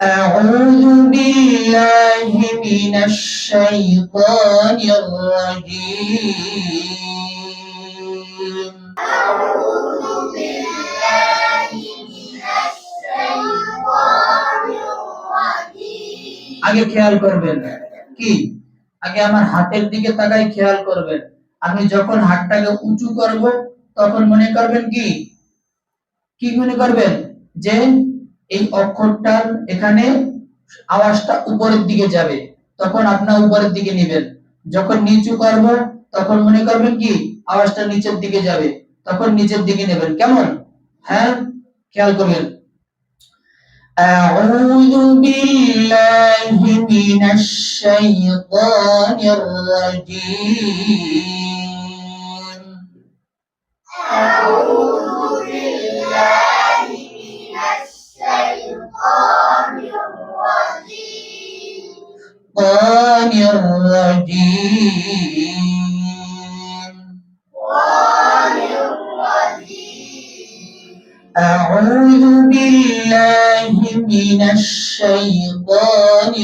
أعوذ بالله من الشيطان الرجيم أعوذ بالله من الشيطان الرجيم আগে খেয়াল করবেন কি আগে আমার হাতের দিকে তাকাই খেয়াল করবেন আমি যখন হাতটাকে উঁচু করব তখন মনে করবেন কি কি মনে করবেন যে এই অক্ষরটার এখানে আওয়াজটা উপরের দিকে যাবে তখন আপনার উপরের দিকে নেবেন যখন নিচু করব তখন মনে করবেন কি আওয়াজটা নিচের দিকে যাবে তখন নিচের দিকে নেবেন কেমন হ্যাঁ খেয়াল করবেন أعوذ بالله من الشيطان الرجيم أعوذ بالله من الشيطان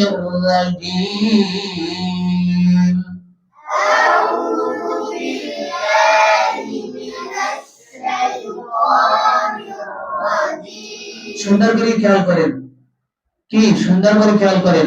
الرجيم أعوذ بالله من الشيطان الرجيم সুন্দর করে খেয়াল করেন কি সুন্দর করে খেয়াল করেন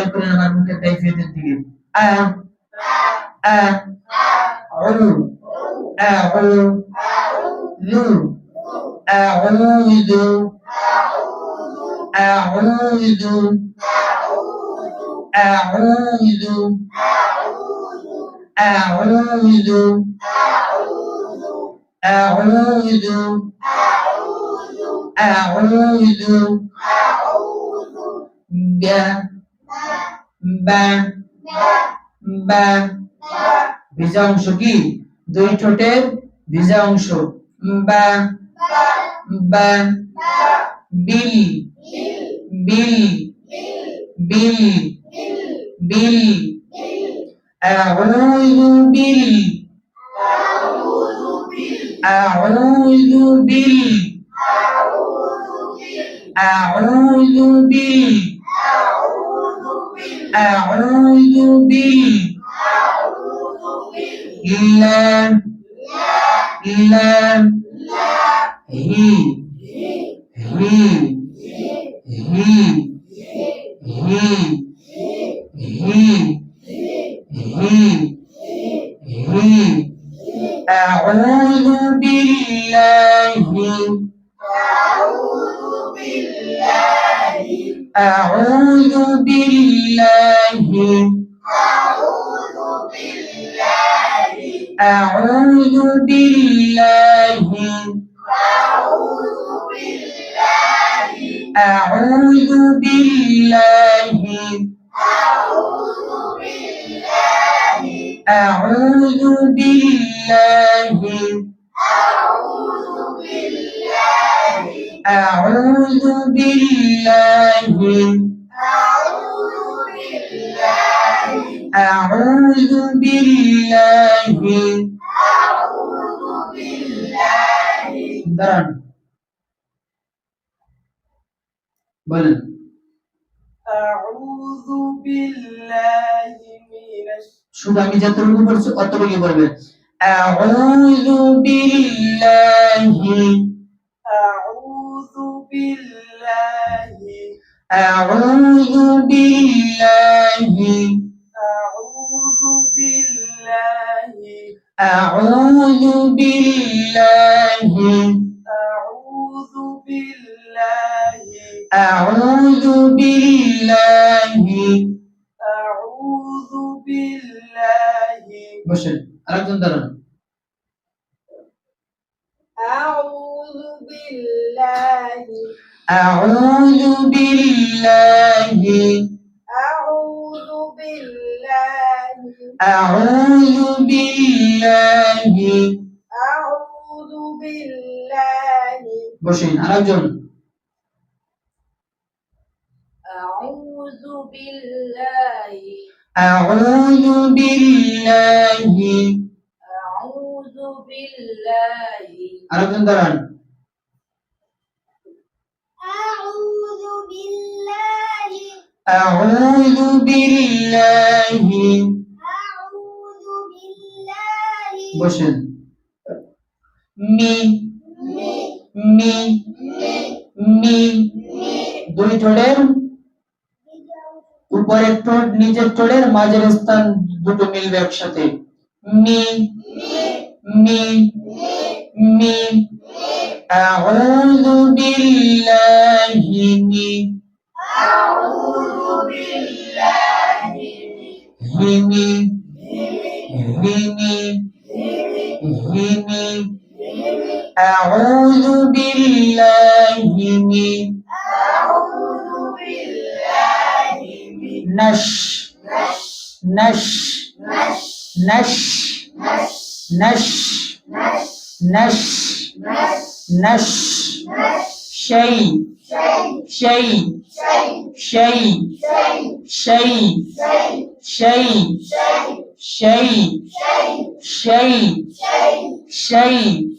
খেয়াল করেন আমার মুখের কাইফিয়তের দিকে আ আ আরু আউ নু আউযু আউযু আউযু আউযু আউযু আউযু আউযু আউযু ب ب ভিজা অংশ কি দুই ঠোঁটের ভিজা অংশ বা বা বিল বিল বিল বিল أعوذ بال أعوذ بال أعوذ بال أعوذ بال لا لا هي هي هي أعوذ بالله أعوذ بالله أعوذ بالله أعوذ بالله أعوذ بالله أعوذ بالله দাঁড়ান বলেন শুধু আমি যতটুকু পড়ছি অতটুকু বলবেন أعوذ بالله أعوذ بالله أعوذ بالله أعوذ بالله أعوذ بالله أعوذ بالله أعوذ بالله আরেকজন দাঁড়ান أعوذ بالله আউযু বিল্লাহি أعوذ بالله আউযু বিল্লাহি أعوذ بالله বসেন আরেকজন أعوذ بالله আউযু বিল্লাহি أعوذ بالله আরেকজন দাঁড়ান أعوذ بالله أعوذ بالله أعوذ بالله বসেন মি مي মি مي মি مي দুই ঠোঁটের উপরের ঠোঁট, নিচের ঠোঁটের মাঝের স্থান দুটো মিলবে একসাথে। মি মি মি আউযু বিল্লাহি মি। আউযু বিল্লাহি হিমি হিমি হিমি আউযু বিল্লাহি মি। نش. نش. نش. نش. نش. نش. شيء شيء شيء شيء شيء شيء شيء شيء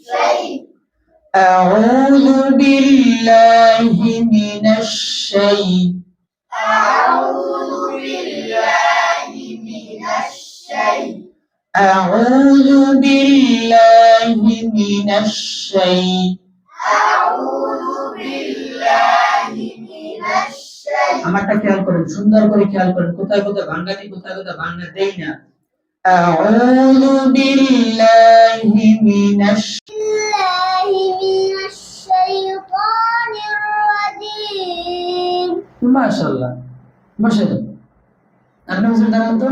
أعوذ بالله من الشيء أعوذ بالله من الشيء أعوذ بالله من الشيء أعوذ بالله من الشيء আমারটা খেয়াল করেন সুন্দর করে খেয়াল করেন কোথায় কোথায় ভাঙ্গা দিই কোথায় কোথায় ভাঙ্গা দেই না أعوذ بالله من الشيء মাশাল্লাহ বসে আপনি হুজুর দাঁড়ান তো।